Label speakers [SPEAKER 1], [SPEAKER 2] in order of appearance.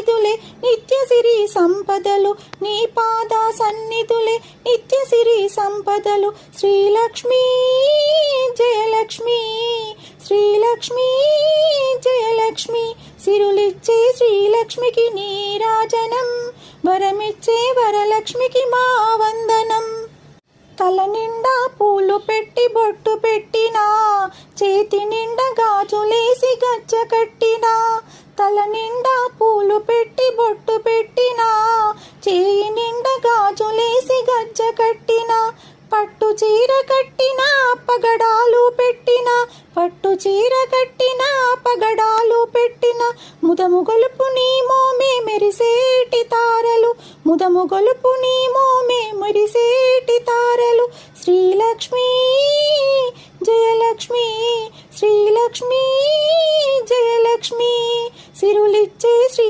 [SPEAKER 1] సన్నిధులే నిత్య సిరి సంపదలు. నీ పాద సన్నిధులే నిత్య సిరి సంపదలు. శ్రీలక్ష్మీ జయలక్ష్మి శ్రీలక్ష్మి జయలక్ష్మి. సిరులిచ్చే శ్రీలక్ష్మికి నీరాజనం వరమిచ్చే వరలక్ష్మికి మా వందనం. తల నిండా పూలు పెట్టి బొట్టు పెట్టినా చేతి నిండా గాజులేసి గచ్చ కట్టినా తల నిండా పూలు పెట్టి బొట్టు పెట్టినా చేయి నిండా గాజులేసి గజ్జ కట్టినా పట్టు చీర కట్టినా పగడాలు పెట్టిన పట్టు చీర కట్టినా పగడాలు పెట్టిన ముదము గొలుపు నీ మోమే మెరిసేటి తారలు ముదము గొలుపు నీ మోమే మెరిసేటి తారలు శ్రీలక్ష్మి జయలక్ష్మి శ్రీలక్ష్మి జయలక్ష్మి. సిరులిచ్చే శ్రీ